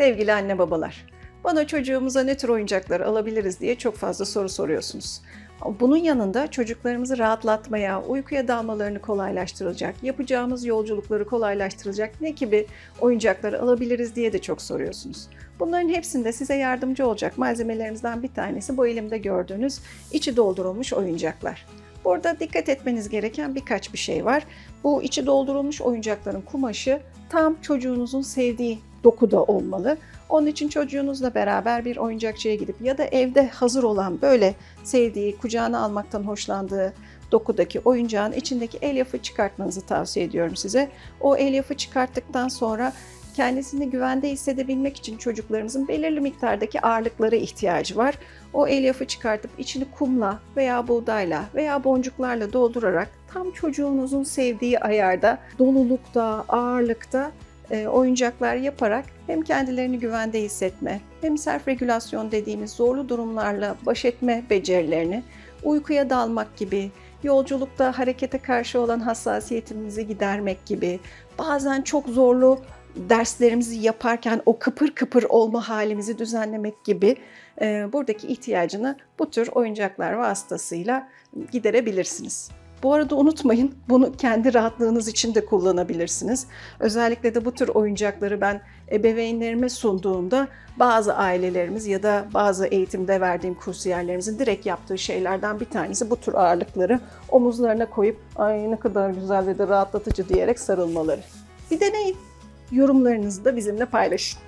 Sevgili anne babalar, bana çocuğumuza ne tür oyuncaklar alabiliriz diye çok fazla soru soruyorsunuz. Bunun yanında çocuklarımızı rahatlatmaya, uykuya dalmalarını kolaylaştırılacak, yapacağımız yolculukları kolaylaştırılacak ne gibi oyuncaklar alabiliriz diye de çok soruyorsunuz. Bunların hepsinde size yardımcı olacak malzemelerimizden bir tanesi bu elimde gördüğünüz içi doldurulmuş oyuncaklar. Burada dikkat etmeniz gereken birkaç bir şey var. Bu içi doldurulmuş oyuncakların kumaşı tam çocuğunuzun sevdiği dokuda olmalı. Onun için çocuğunuzla beraber bir oyuncakçıya gidip ya da evde hazır olan böyle sevdiği, kucağına almaktan hoşlandığı dokudaki oyuncağın içindeki elyafı çıkartmanızı tavsiye ediyorum size. O elyafı çıkarttıktan sonra kendisini güvende hissedebilmek için çocuklarımızın belirli miktardaki ağırlıklara ihtiyacı var. O elyafı çıkartıp içini kumla veya buğdayla veya boncuklarla doldurarak tam çocuğunuzun sevdiği ayarda, dolulukta, ağırlıkta oyuncaklar yaparak hem kendilerini güvende hissetme, hem self regülasyon dediğimiz zorlu durumlarla baş etme becerilerini, uykuya dalmak gibi, yolculukta harekete karşı olan hassasiyetimizi gidermek gibi, bazen çok zorlu derslerimizi yaparken o kıpır kıpır olma halimizi düzenlemek gibi e, buradaki ihtiyacını bu tür oyuncaklar vasıtasıyla giderebilirsiniz. Bu arada unutmayın bunu kendi rahatlığınız için de kullanabilirsiniz. Özellikle de bu tür oyuncakları ben ebeveynlerime sunduğumda bazı ailelerimiz ya da bazı eğitimde verdiğim kursiyerlerimizin direkt yaptığı şeylerden bir tanesi bu tür ağırlıkları omuzlarına koyup ay ne kadar güzel ve de rahatlatıcı diyerek sarılmaları. Bir deneyin. Yorumlarınızı da bizimle paylaşın.